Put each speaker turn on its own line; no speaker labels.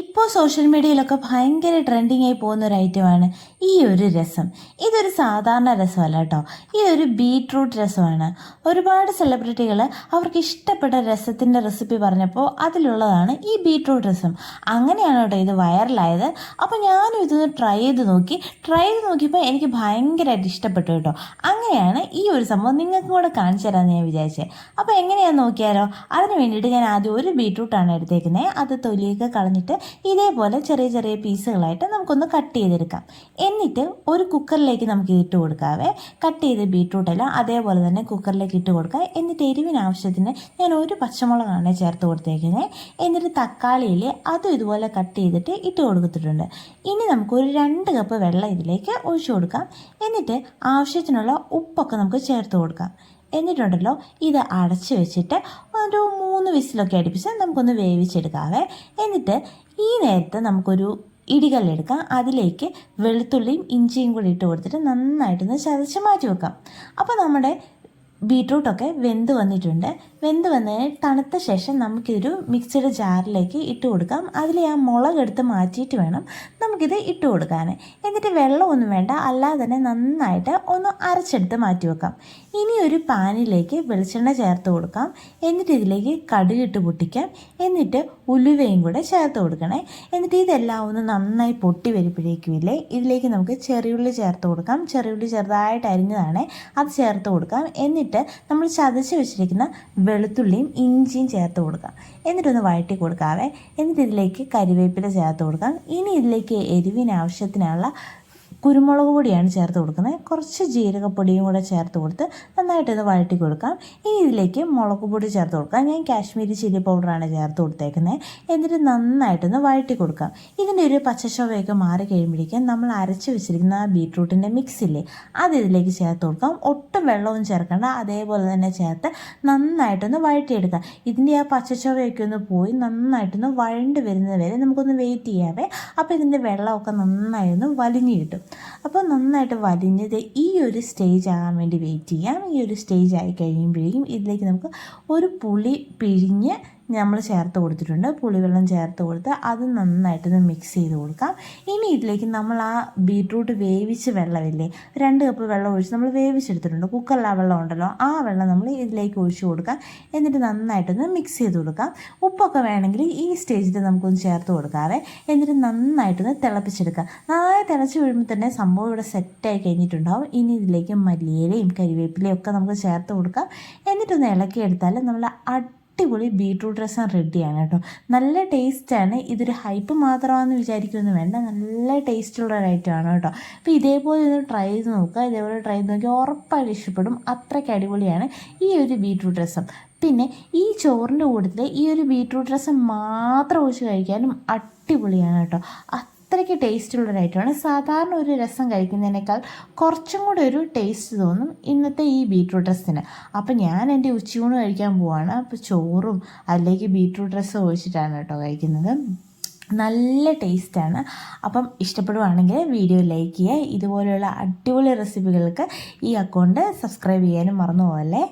ഇപ്പോൾ സോഷ്യൽ മീഡിയയിലൊക്കെ ഭയങ്കര ട്രെൻഡിങ് ആയി പോകുന്ന ഒരു ഐറ്റമാണ് ഈ ഒരു രസം. ഇതൊരു സാധാരണ രസമല്ല കേട്ടോ. ഈ ഇതൊരു ബീട്രൂട്ട് രസമാണ്. ഒരുപാട് സെലിബ്രിറ്റികൾ അവർക്ക് ഇഷ്ടപ്പെട്ട രസത്തിന്റെ റെസിപ്പി പറഞ്ഞപ്പോൾ അതിലുള്ളതാണ് ഈ ബീട്രൂട്ട് രസം. അങ്ങനെയാണ് കേട്ടോ ഇത് വൈറലായത് അപ്പോൾ ഞാനും ഇതൊന്ന് ട്രൈ ചെയ്ത് നോക്കി. ട്രൈ ചെയ്ത് നോക്കിയപ്പോൾ എനിക്ക് ഭയങ്കരമായിട്ട് ഇഷ്ടപ്പെട്ടു കേട്ടോ. അങ്ങനെയാണ് ഈ ഒരു സംഭവം നിങ്ങൾക്കും കൂടെ കാണിച്ചു തരാമെന്ന് ഞാൻ വിചാരിച്ചത് അപ്പോൾ എങ്ങനെയാണെന്ന് നോക്കിയാലോ? അതിന് വേണ്ടിയിട്ട് ഞാൻ ആദ്യം ഒരു ബീട്രൂട്ടാണ് എടുത്തേക്കുന്നത് അത് തൊലിയൊക്കെ കളഞ്ഞിട്ട് ഇതേപോലെ ചെറിയ ചെറിയ പീസുകളായിട്ട് നമുക്കൊന്ന് കട്ട് ചെയ്തെടുക്കാം. എന്നിട്ട് ഒരു കുക്കറിലേക്ക് നമുക്ക് ഇട്ട് കൊടുക്കാവേ. കട്ട് ചെയ്ത ബീട്രൂട്ടെല്ലാം അതേപോലെ തന്നെ കുക്കറിലേക്ക് ഇട്ട് കൊടുക്കുക. എന്നിട്ട് എരിവിന് ആവശ്യത്തിന് ഞാൻ ഒരു പച്ചമുളകാണ് ചേർത്ത് കൊടുത്തേക്കുന്നത് എന്നിട്ട് തക്കാളിയിൽ അതും ഇതുപോലെ കട്ട് ചെയ്തിട്ട് ഇട്ട് കൊടുത്തിട്ടുണ്ട്. ഇനി നമുക്ക് ഒരു രണ്ട് കപ്പ് വെള്ളം ഇതിലേക്ക് ഒഴിച്ചു കൊടുക്കാം. എന്നിട്ട് ആവശ്യത്തിനുള്ള ഉപ്പൊക്കെ നമുക്ക് ചേർത്ത് കൊടുക്കാം. എന്നിട്ടുണ്ടല്ലോ ഇത് അടച്ചു വെച്ചിട്ട് ഒരു മൂന്ന് വിസിലൊക്കെ അടുപ്പിച്ച് നമുക്കൊന്ന് വേവിച്ചെടുക്കാവേ. എന്നിട്ട് ഈ നേരത്ത് നമുക്കൊരു ഇടികല്ലെടുക്കാം. അതിലേക്ക് വെളുത്തുള്ളിയും ഇഞ്ചിയും കൂടി ഇട്ട് കൊടുത്തിട്ട് നന്നായിട്ടൊന്ന് ചതച്ച് മാറ്റി വെക്കാം അപ്പോൾ നമ്മുടെ ബീട്രൂട്ടൊക്കെ വെന്ത് വന്നിട്ടുണ്ട്. വെന്ത് വന്നതിന് തണുത്ത ശേഷം നമുക്കിതൊരു മിക്സഡ് ജാറിലേക്ക് ഇട്ട് കൊടുക്കാം. അതിൽ ആ മുളക് എടുത്ത് മാറ്റിയിട്ട് വേണം നമുക്കിത് ഇട്ട് കൊടുക്കാൻ എന്നിട്ട് വെള്ളമൊന്നും വേണ്ട. അല്ലാതെ തന്നെ നന്നായിട്ട് ഒന്ന് അരച്ചെടുത്ത് മാറ്റി വെക്കാം. ഇനി ഒരു പാനിലേക്ക് വെളിച്ചെണ്ണ ചേർത്ത് കൊടുക്കാം. എന്നിട്ട് ഇതിലേക്ക് കടുകിട്ട് പൊട്ടിക്കാം. എന്നിട്ട് ഉലുവയും കൂടെ ചേർത്ത് കൊടുക്കണേ. എന്നിട്ട് ഇതെല്ലാം ഒന്ന് നന്നായി പൊട്ടി വരുമ്പോഴേക്കും ഇല്ലേ ഇതിലേക്ക് നമുക്ക് ചെറിയുള്ളി ചേർത്ത് കൊടുക്കാം. ചെറിയുള്ളി ചെറുതായിട്ട് അരിഞ്ഞതാണ്. അത് ചേർത്ത് കൊടുക്കാം. എന്നിട്ട് നമ്മൾ ചതച്ച് വെച്ചിരിക്കുന്ന വെളുത്തുള്ളിയും ഇഞ്ചിയും ചേർത്ത് കൊടുക്കാം എന്നിട്ടൊന്ന് വഴറ്റി കൊടുക്കാവേ. എന്നിട്ട് ഇതിലേക്ക് കരിവേപ്പില ചേർത്ത് കൊടുക്കാം. ഇനി ഇതിലേക്ക് എരിവിന് ആവശ്യത്തിനുള്ള കുരുമുളക് പൊടിയാണ് ചേർത്ത് കൊടുക്കുന്നത്. കുറച്ച് ജീരകപ്പൊടിയും കൂടെ ചേർത്ത് കൊടുത്ത് ഇത് വഴറ്റി കൊടുക്കാം. ഇനി ഇതിലേക്ക് മുളക് പൊടി ചേർത്ത് കൊടുക്കാം. ഞാൻ കാശ്മീരി ചില്ലി പൗഡറാണ് ചേർത്ത് കൊടുത്തേക്കുന്നത്. എന്നിട്ട് നന്നായിട്ടൊന്ന് വഴറ്റി കൊടുക്കാം. ഇതിന്റെ ഒരു പച്ചശോഭയൊക്കെ മാറി കഴിയുമ്പോഴേക്കും നമ്മൾ അരച്ച് വെച്ചിരിക്കുന്ന ആ ബീട്രൂട്ടിന്റെ മിക്സില്ലേ അത് ഇതിലേക്ക് ചേർത്ത് കൊടുക്കാം. ഒട്ടും വെള്ളവും ചേർക്കേണ്ട. അതേപോലെ തന്നെ ചേർത്ത് നന്നായിട്ടൊന്ന് വഴറ്റിയെടുക്കാം. ഇതിന്റെ ആ പച്ചശോഭയൊക്കെ ഒന്ന് പോയി നന്നായിട്ടൊന്ന് വഴണ്ട് വരുന്നത് വരെ നമുക്കൊന്ന് വെയിറ്റ് ചെയ്യാവേ. അപ്പോൾ ഇതിന്റെ വെള്ളമൊക്കെ നന്നായി ഒന്ന് വലിഞ്ഞു കിട്ടും. അപ്പോൾ നന്നായിട്ട് വലിഞ്ഞത് ഈ ഒരു സ്റ്റേജ് ആകാൻ വേണ്ടി വെയിറ്റ് ചെയ്യാം. ഈ ഒരു സ്റ്റേജ് ആയി കഴിയുമ്പോഴേക്കും ഇതിലേക്ക് നമുക്ക് ഒരു പുളി പിഴിഞ്ഞ് നമ്മൾ ചേർത്ത് കൊടുത്തിട്ടുണ്ട്. പുളിവെള്ളം ചേർത്ത് കൊടുത്ത് അത് നന്നായിട്ടൊന്ന് മിക്സ് ചെയ്ത് കൊടുക്കാം. ഇനി ഇതിലേക്ക് നമ്മൾ ആ ബീട്രൂട്ട് വേവിച്ച് വെള്ളമില്ലേ രണ്ട് കപ്പ് വെള്ളം ഒഴിച്ച് നമ്മൾ വേവിച്ചെടുത്തിട്ടുണ്ട്. കുക്കറിൽ ആ വെള്ളം ഉണ്ടല്ലോ ആ വെള്ളം നമ്മൾ ഇതിലേക്ക് ഒഴിച്ച് കൊടുക്കാം. എന്നിട്ട് നന്നായിട്ടൊന്ന് മിക്സ് ചെയ്ത് കൊടുക്കാം. ഉപ്പൊക്കെ വേണമെങ്കിൽ ഈ സ്റ്റേജിൽ നമുക്കൊന്ന് ചേർത്ത് കൊടുക്കാവേ. എന്നിട്ട് നന്നായിട്ടൊന്ന് തിളപ്പിച്ചെടുക്കാം. നന്നായി തിളച്ച് വീഴുമ്പോൾ തന്നെ സംഭവം ഇവിടെ സെറ്റായി കഴിഞ്ഞിട്ടുണ്ടാവും. ഇനി ഇതിലേക്ക് മല്ലിയിലയും കരിവേപ്പിലയും ഒക്കെ നമുക്ക് ചേർത്ത് കൊടുക്കാം. എന്നിട്ടൊന്ന് ഇളക്കിയെടുത്താൽ നമ്മൾ അടിപൊളി ബീട്രൂട്ട് രസം റെഡിയാണ് കേട്ടോ. നല്ല ടേസ്റ്റാണ് ഇതൊരു ഹൈപ്പ് മാത്രമാണെന്ന് വിചാരിക്കുമെന്ന് വേണ്ട. നല്ല ടേസ്റ്റുള്ള ഒരു ഐറ്റമാണ് കേട്ടോ. അപ്പോൾ ഇതേപോലെ ഒന്ന് ട്രൈ ചെയ്ത് നോക്കുക. ഇതേപോലെ ട്രൈ ചെയ്ത് നോക്കിയാൽ ഉറപ്പായിട്ട് ഇഷ്ടപ്പെടും. അത്രയ്ക്ക് അടിപൊളിയാണ് ഈ ഒരു ബീട്രൂട്ട് രസം. പിന്നെ ഈ ചോറിന്റെ കൂട്ടത്തിൽ ഈ ഒരു ബീട്രൂട്ട് രസം മാത്രം ഒഴിച്ച് കഴിക്കാനും അടിപൊളിയാണ് കേട്ടോ. അത്രയ്ക്ക് ടേസ്റ്റുള്ള ഒരു ഐറ്റമാണ് സാധാരണ ഒരു രസം കഴിക്കുന്നതിനേക്കാൾ കുറച്ചും കൂടെ ഒരു ടേസ്റ്റ് തോന്നും ഇന്നത്തെ ഈ ബീട്രൂട്ട് രസത്തിന് അപ്പം ഞാൻ എന്റെ ഉച്ചയൂണ് കഴിക്കാൻ പോവാണ്. അപ്പോൾ ചോറും അല്ലെങ്കിൽ ബീട്രൂട്ട് റസ് ഒഴിച്ചിട്ടാണ് കേട്ടോ കഴിക്കുന്നത്. നല്ല ടേസ്റ്റാണ് അപ്പം ഇഷ്ടപ്പെടുവാണെങ്കിൽ വീഡിയോ ലൈക്ക് ചെയ്യുക. ഇതുപോലെയുള്ള അടിപൊളി റെസിപ്പികൾക്ക് ഈ അക്കൗണ്ട് സബ്സ്ക്രൈബ് ചെയ്യാനും മറന്നു പോകല്ലേ